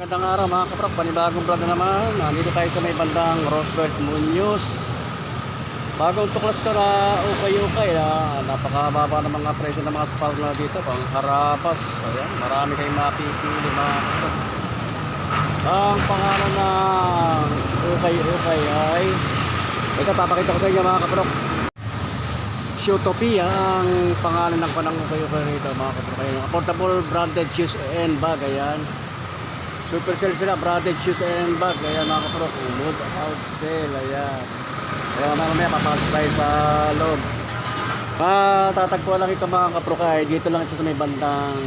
Magandang araw mga kaprok, panibagong vlog na naman. Nandito tayo sa may bandang Rosebud Munoz. Bagong tuklas ka na ukay-ukay na napakababa ng mga presyo ng mga spal na dito. Pang harapas. Ayan, marami kayong mapipili mga kaprok. Ang pangalan ng ukay-ukay ay ito papakita ko sa inyo mga kaprok. Shootopia ang pangalan ng panang ukay-ukay rito mga kaprok. Ayan, affordable branded shoes and bag. Ayan. Super sale sila, branded shoes and bag. Ayan mga kaprok, look out sale. Ayan. Kaya mamaya papasok tayo sa loob. Matatagpuan lang ito mga kaprok ay dito lang ito sa may bandang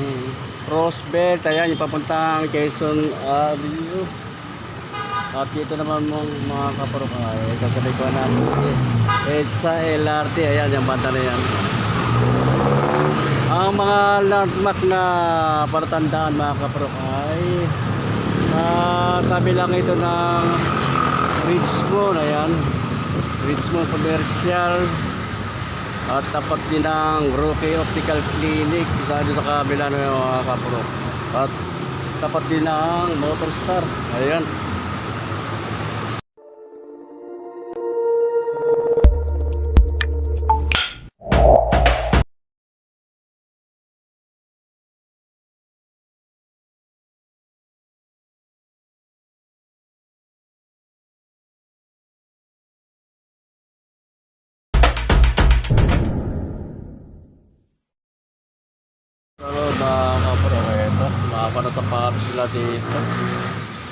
Rosebelt. Ayan, yung papuntang Quezon Avenue. At dito naman mong mga kaprok ay kasabay ko na EDSA LRT. Ayan, yung banda na yan. Ang mga landmark na palatandaan mga kaprok ay Ah, sabi lang ito ng Richmond, ayan. Richmond Commercial. At tapat din ng Roque Optical Clinic. Isa sa kabila ng mga kapro. At tapat din ng Motorstar. Ayan. Sila dito.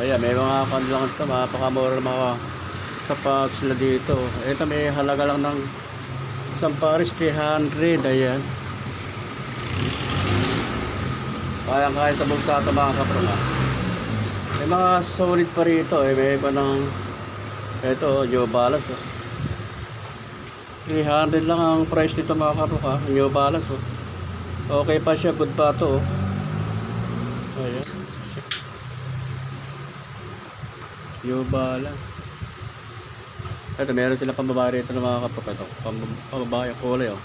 Ayan, may mga kanlang ito. Mapakamura ng mga sapatos sila dito. Ito may halaga lang ng isang pares 300. Ayan. Kayang-kaya sa bulsa ito mga kapro. ha. May mga solid pa rito. Eh. May iba ng ito, New Balance. Oh. 300 lang ang price nito mga kapro. Ha. New Balance. Oh. Okay pa siya, good pa to. oh. Ayan. Yung bala. Ito, meron sila pambabae rito ng mga kapag ito. Pam- Pambabae ang kulay, oh.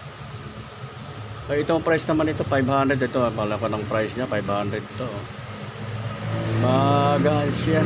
Ay, itong price naman ito, 500 ito. Pala ko ng price niya, 500 ito. Oh. Magaan siya.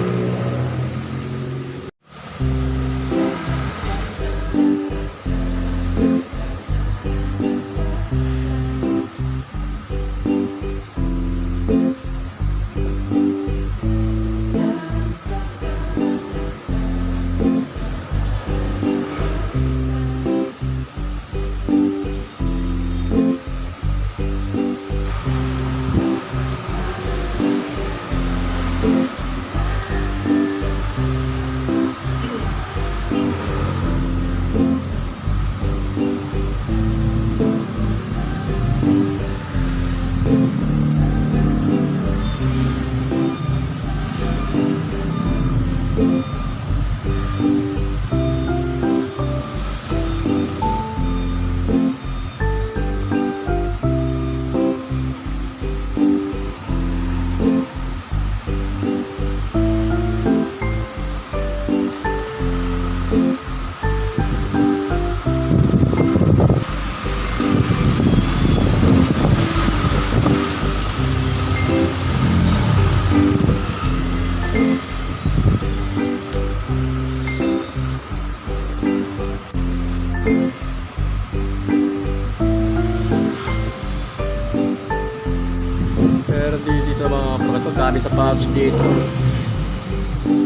Pouch dito.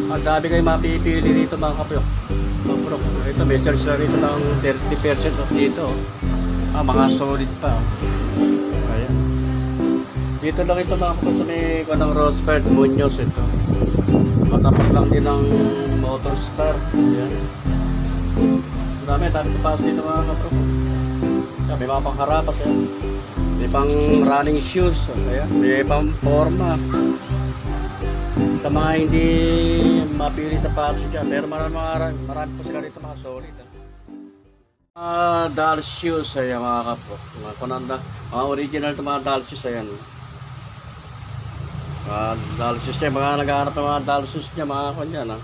Ang dami kayo mapipili dito mga kapro. Kapro, ito may charge na rito ng 30% off dito. Ah, mga solid pa. oh. Ayan. Dito lang ito mga kapro sa may kanang Rosebud Munoz ito. Matapat lang din ng Motorstar. Ayan. Ang dami, dami sa pouch dito mga kapro. Ayan, may mga pangharapas yan. May pang running shoes. Ayan. May pang forma. Sa mga hindi mapili sa patch dyan. Pero marami, marami, marami po sila dito mga solid. ah. Mga doll. Ayan mga kapo. Mga kunanda. Mga original ito mga doll shoes. Ayan. Mga doll shoes. Mga naghahanap ng mga doll niya. Mga kanyan. Ah.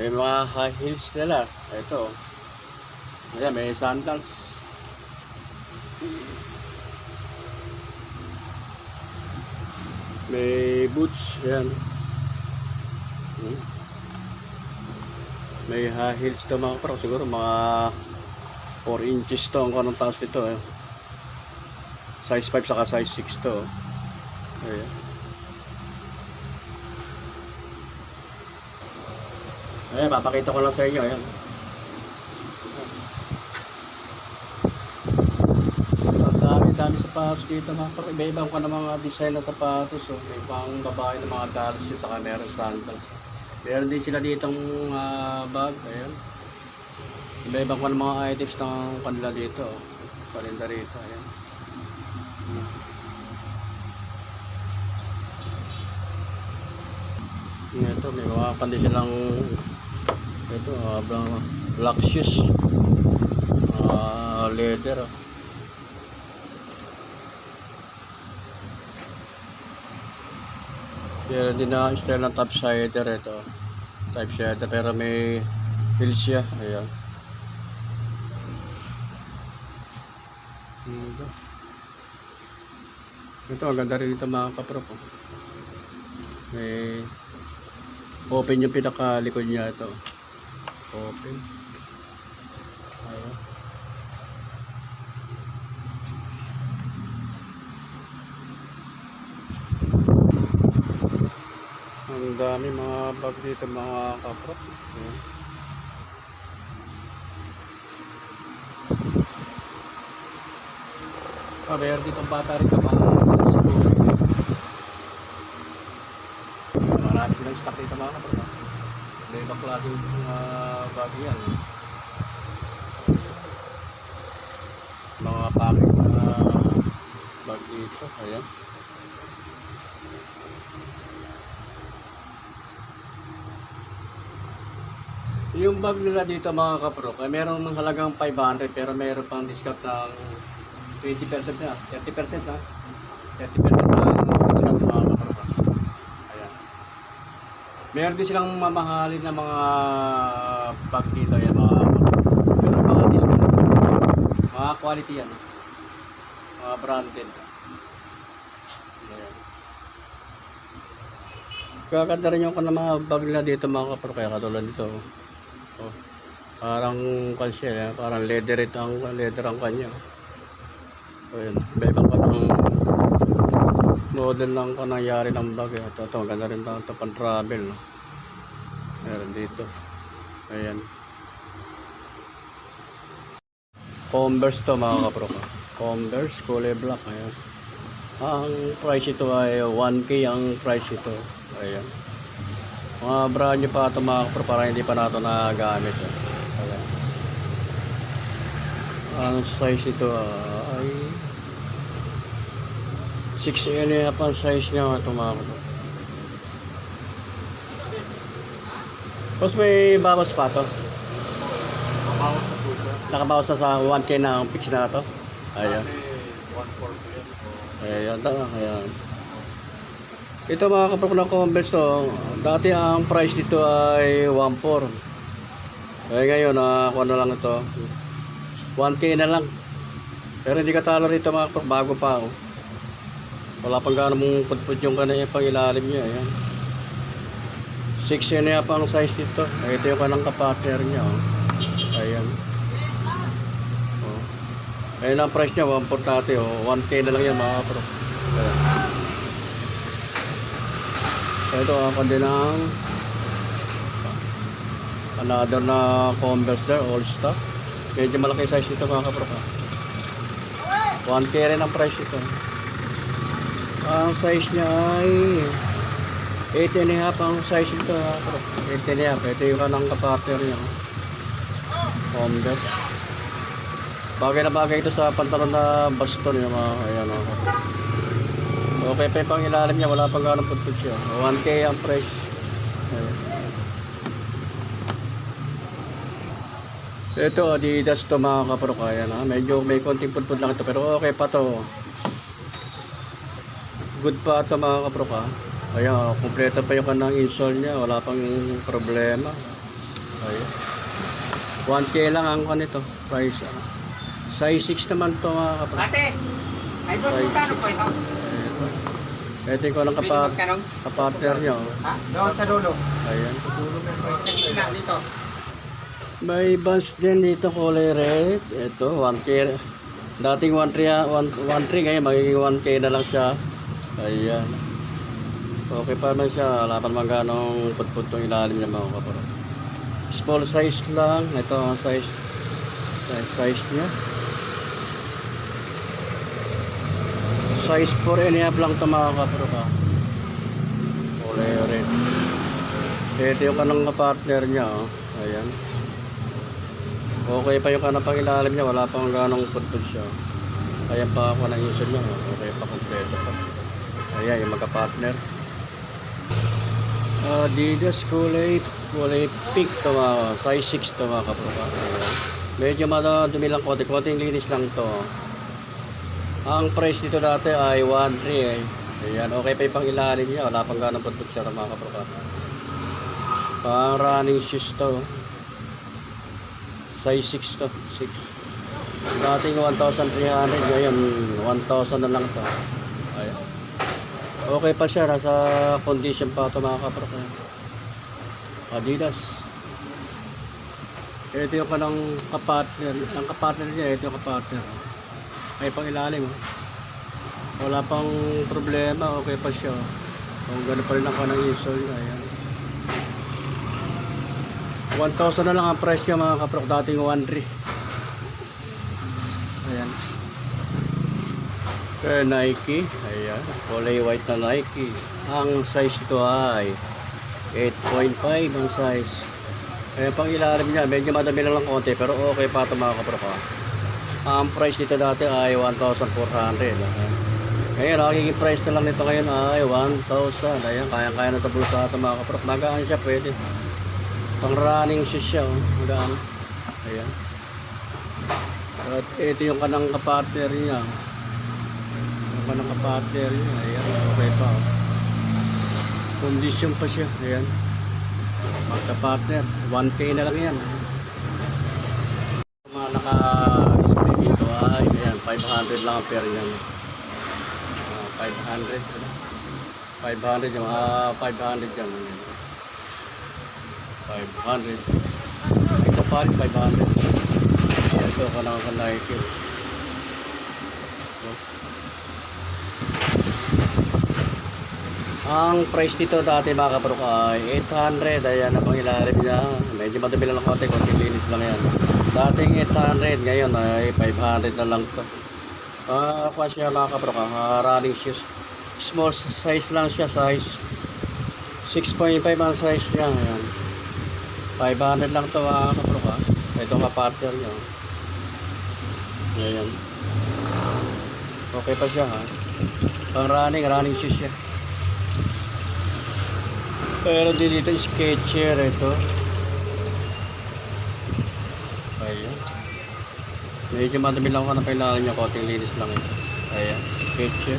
May mga high heels nila. Ito. Ayan, may sandals. May boots, yan. Hmm. May high heels to mga kapro. Siguro mga 4 inches to ang kanong taas nito. Eh. Size 5 saka size 6 to. Ayan. Ayan, papakita ko lang sa inyo. Ayan. Ang dami, dami sapatos dito mga kapro. Iba-ibang ka ng mga design ng sapatos. Oh. May pang babae ng mga dolls yun, saka meron sandals. Meron din sila ditong ah, bag. Ayan. Iba-ibang ko ng mga items ng kanila dito. Oh. Parinda rito. Ayan. Ito, may mga kandi silang ito, uh, black shoes. Ah, leather. Oh. Meron din na style ng top sider ito. Type sider pero may heels siya. Ayan. Ito, ang ganda rin ito mga kaprop. oh. May open yung pinakalikod niya ito. Open. Ayan. Ang dami mga bag dito mga kaprop. Ayan. Ah, meron dito bata rin kapag. Marami silang stock dito mga kaprop. May ibang klaseng mga bag yan. Mga packet na bag dito. Ayan. Yung bag nila dito mga kapro, ay meron ng halagang 500 pero meron pang discount ng 20% na, 30% na. 30% na discount mga kapro. Ayan. Meron din silang mamahalin na mga bag dito yan mga meron mga discount. Mga quality yan. Mga branded. Ayan. Kakanda rin yung mga bag nila dito mga kapro kaya katulad dito. Oh. Parang kasi parang leather ito ang leather ang kanya. O yun, iba-ibang pa ng model ng kanayari ng bag. eh. Ito, ito, ganda rin ito, ito pang travel. No? Meron dito. Ayan. Converse to mga kapro ko. Converse, kulay black. Ayan. Ang price ito ay 1K ang price ito. Ayan. Mga brand new pa ito mga kapro para hindi pa nato nagamit. Eh. Ayan. Ang size ito ah, ay 6 and a half ang size niya ito mga kapro. Tapos may bawas pa to. Pamawas na po siya. Nakabawas na sa 1K na ang fix na to. Ayan. May 1.4 po yan. O, Ayan, ta- ayan. Ito mga kapag ng Converse to, dati ang price dito ay 1.4. Eh ngayon, ah, ako na lang ito. 1K na lang. Pero hindi ka talo rito mga kapag, bago pa. Oh. Wala pang gano'n mong putput yung kanina pang ilalim niya. Ayan. 6 yun na ang size dito. Ito yung kanang kapatner niya. Oh. Ayan. Oh. Ayun ang price niya, 1.4 dati. Oh. 1K na lang yan mga kapag. Ayan. Ito ang kanilang another na Converse there, all stock. Medyo malaki size ito mga kapro. 1K rin ang price ito. Ang size niya ay 8 and a ang size ito mga kapro. 8 and a half. Ito yung kanang kapatner niya. Converse. Bagay na bagay ito sa pantalon na baston yung mga ayan mga kapro. Pa yung pang ilalim niya, wala pang ganong putput siya. 1K ang price. Ayan. Ito, Adidas to mga kapro kaya na. Medyo may konting putput lang ito, pero okay pa to. Good pa to mga kapro ka. Ayan, kumpleto pa yung kanang insole niya, wala pang problema. Ayan. 1K lang ang kanito, price. ah. Size 6 naman to mga kapro. Ate! Ay, boss, magkano po ito? Pwede kapat magtanong? kapartner niya. oh. Ha? Doon sa dulo. Ayan. Dito. May buns din dito kulay red. Ito, 1K. Dating 1K, 1K ngayon magiging 1K na lang siya. Ayan. Okay pa naman siya. Wala pa naman ganong putput yung ilalim niya mga kaparo. Small size lang. Ito ang size. Size, size niya. Size 4 and a half lang ito mga ka. Kulay red. Ito yung kanang partner niya. Oh. Ayan. Okay pa yung kanang pang ilalim niya. Wala pang ganong putput siya. Kaya pa ako na isip niya. oh. Okay pa kompleto pa. Ayan yung magka-partner. Adidas kulay kulay pink to mga size 6 to mga kaproka. Ayan. Medyo madumi lang konti. Konting linis lang to. Ang price dito dati ay 1.3 eh. Ayan, okay pa yung pang ilalim niya. Wala pang ganong putput siya mga kaproka. Pang running shoes to. Size 6 to. 6. Dating 1,300. Ngayon, 1,000 na lang to. Ayan. Okay pa siya. Nasa condition pa ito mga kaproka. Adidas. Ito yung kanang kapartner. Ang kapartner niya, ito yung kapartner. May pang ilalim. oh. Wala pang problema. Okay pa siya. Kung gano'n pa rin kanang insole niya. Ayan. 1,000 na lang ang niya mga kaprok. Dating 1,3. Ayan. Kaya Nike. Ayan. Kulay white na Nike. Ang size ito ay 8.5 ang size. Kaya pang ilalim niya, medyo madami lang lang konti pero okay pa ito mga kaprok. ah. Ang price dito dati ay 1,400. Ayan. Ngayon, ang magiging price na lang nito ngayon ay 1,000. Ayan, kaya-kaya na sa bulsa ito mga kaprok. Magaan siya, pwede. Pang running shoes siya, oh. Magaan. Ayan. At ito yung kanang kapartner niya. Yung kanang kapartner niya. Ayan, okay pa. Oh. Condition pa siya. Ayan. Magka-partner. 1K na lang yan. Yung Mga naka-display dito ay ayan, 500 lang ang pair yan. Ah, 500. ano? 500 yung mga 500 yan. Ayan. 500. Isa pa rin 500. Ayan, ito ka lang ka Nike. Ang price dito dati mga kaprok ay 800. Ayan na pang ilalim niya. Medyo madami lang ng konti. Konti linis lang yan. Dating 800. Ngayon ay 500 na lang to. Ah, uh, siya mga kaprok. ah, running shoes. Small size lang siya. Size 6.5 ang size niya. Ayan. 500 lang to mga kaprok. ah. Ito nga partner niya. Ayan. Okay pa siya ha. Pang running, running shoes siya. Pero di dito sketcher ito. Ayan. Medyo madami lang ako na kailangan niya. Konting linis lang. Ayan. Sketcher.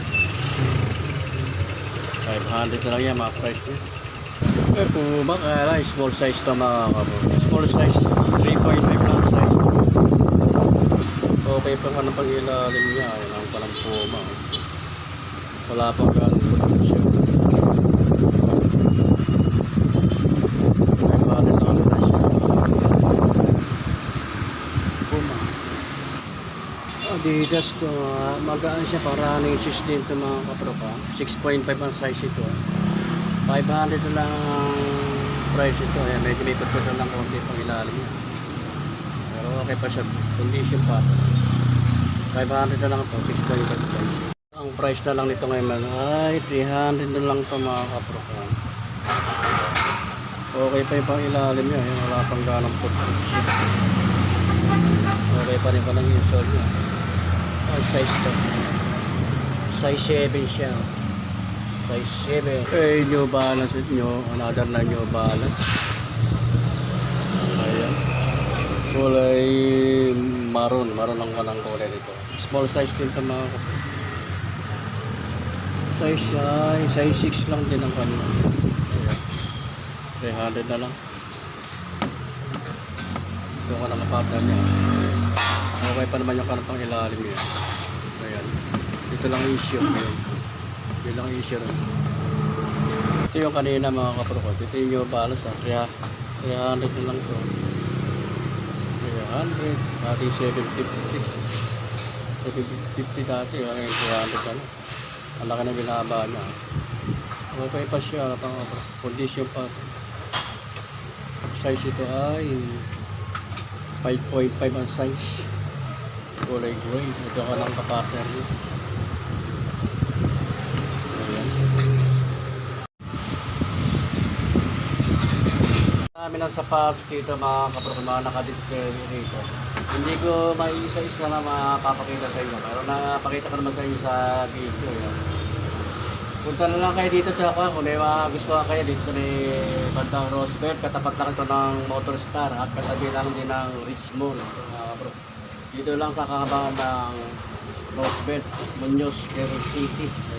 500 na lang yan mga price niya. Eh Puma kaya small size to mga kabo. Small size. 3.5 lang size. Okay pa nga ng pag-ilalim niya. Ayan ang palang Puma. Wala pa ganun po siya. 500 lang ang price niya. Puma. Adidas to, ah, magaan siya para running shoes din to mga kapropa. 6.5 ang size ito. ah. 500 na lang ang price ito. Ayan, medyo may pagkakita lang konti pang ilalim. Pero okay pa siya. Condition pa. 500 na lang ito. 6.5 price. Ang price na lang nito ngayon ay 300 na lang ito mga kapropa. Okay pa yung pang ilalim niya. Wala pang ganong siya. Okay pa rin pa lang yung sol niya. Ay, size to. Size 7 siya. Size 7. Eh, New Balance it nyo. Another na New Balance. Ayan. Kulay maroon. Maroon ang kanang kulay nito. Small size din ito mga. Size siya. Size 6 lang din ang kanina. Ayan. 300 na lang. Ito ka nakapartner niya. Okay pa naman yung kanapang ilalim niya. Ayan. Ito lang ang issue. Ayan. Bilang issue rin. Ito yung kanina mga kaprokot. Ito yung yung balas ha. Kaya 300 na lang to. 300. Dati 750. 750 dati. Ngayon 300 ano. Ang laki na binaba niya. Okay pa siya. Pang condition pa. Size ito ay 5.5 ang size. Kulay gray. Ito ka lang kapartner niya. Ayan. Dami ng sapatos dito mga kapro, mga nakadisplay dito. Hindi ko may isa-isa na mapapakita sa inyo. Pero napakita ko naman sa inyo sa video. Yan. Punta na lang kayo dito sa ako kung may mga gusto kayo dito ni Bandang Roosevelt. Katapat lang ito ng Motor Star at katabi lang din ng Richmond. Mga kapro. Dito lang sa kakabangan ng Roosevelt, Muñoz, Quezon City.